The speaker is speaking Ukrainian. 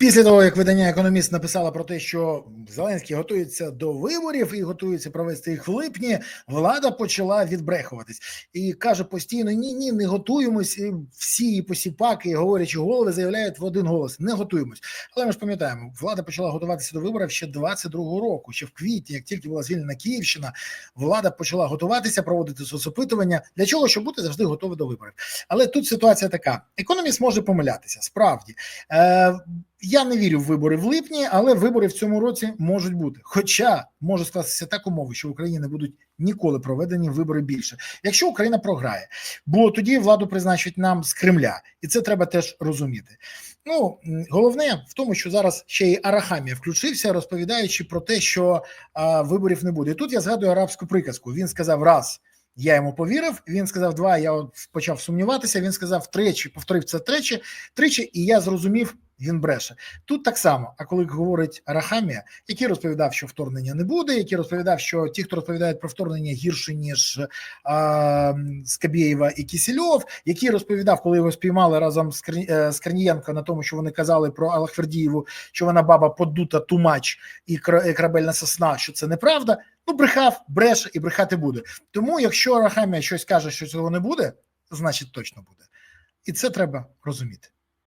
Після того, як видання економіст написало про те, що Зеленський готується до виборів і готується провести їх в липні, влада почала відбрехуватись і каже постійно: ні, ні, не готуємось. І всі і посіпаки, і говорячі голови заявляють в один голос: не готуємось. Але ми ж пам'ятаємо, влада почала готуватися до виборів ще 22-го року, ще в квітні, як тільки була звільнена Київщина, влада почала готуватися, проводити соцопитування. Для чого? Щоб бути завжди готові до виборів. Але тут ситуація така: економіст може помилятися справді. Е, я не вірю в вибори в липні, але вибори в цьому році можуть бути. Хоча може скластися так умови, що в Україні не будуть ніколи проведені вибори більше, якщо Україна програє, бо тоді владу призначать нам з Кремля, і це треба теж розуміти. Ну головне в тому, що зараз ще й Арахамія включився, розповідаючи про те, що а, виборів не буде. І тут я згадую арабську приказку. Він сказав раз. Я йому повірив. Він сказав два. Я почав сумніватися. Він сказав тричі, повторив це тричі, тричі, і я зрозумів. Він бреше тут так само. А коли говорить Арахамія, який розповідав, що вторгнення не буде, який розповідав, що ті, хто розповідають про вторгнення гірше ніж а, Скабєєва і Кісельов, який розповідав, коли його спіймали разом з, Кр... з Корнієнко на тому, що вони казали про Аллахвердієву, що вона баба подута тумач і корабельна сосна, що це неправда. Ну брехав, бреше і брехати буде. Тому, якщо Арахамія щось каже, що цього не буде, значить точно буде, і це треба розуміти.